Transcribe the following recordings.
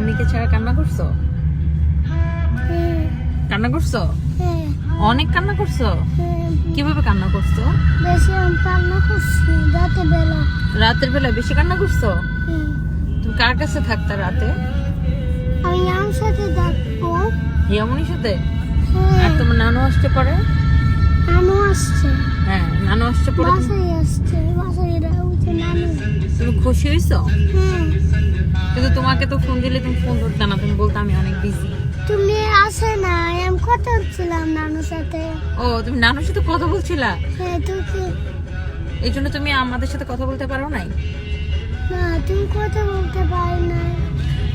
মাম্মিকে ছাড়া কান্না করছ? কান্না করছ? অনেক কান্না করছ? কীভাবে কান্না করছ? বেশি কান্না করছি রাতে বেলা রাতের বেলা বেশি কান্না করছ? তুমি কার কাছে থাকতা রাতে? আমি আমার সাথে থাকব ইয়ামনির সাথে? আর তোমার নানু আসতে পারে? নানু আসছে। হ্যাঁ নানু আসতে পারে। তুমি খুশি হয়েছো হ্যাঁ কিন্তু তোমাকে তো ফোন দিলে তুমি ফোন ধরতে না তুমি বলতে আমি অনেক বিজি তুমি আসে না আমি কথা বলছিলাম নানুর সাথে। ও তুমি নানুর সাথে কথা বলছিলা? হ্যাঁ কি- এই জন্য তুমি আমাদের সাথে কথা বলতে পারো নাই? না তুমি কথা বলতে পারি না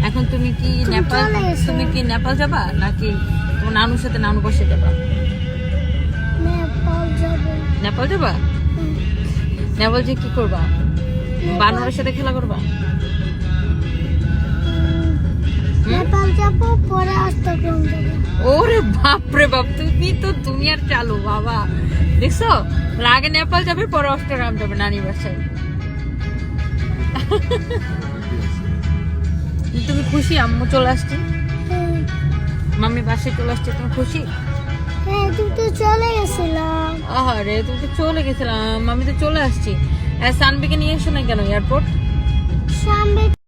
এখন তুমি কি নেপাল তুমি কি নেপাল যাবা নাকি তোমার নানুর সাথে নানু বসে যাবা? নেপাল যাবে। নেপাল যাবা? নেপাল যে কি করবা? বানরের সাথে খেলা করবা? ওরে বাপ রে বাপ তুমি তো দুনিয়ার চালু বাবা। দেখছ? আগে নেপাল যাবে পরে অষ্টগ্রাম যাবে নানি বাসায়। তুমি খুশি? আম্মু চলে আসছি? হ্যাঁ। মাম্মি বাসায় চলে আসছে তুমি খুশি? হ্যাঁ তুই তো চলে গেছিলাম। আরে তুমি তো চলে গেছিলাম আমি তো চলে আসছি। সানবিকে নিয়ে এসো না কেন এয়ারপোর্ট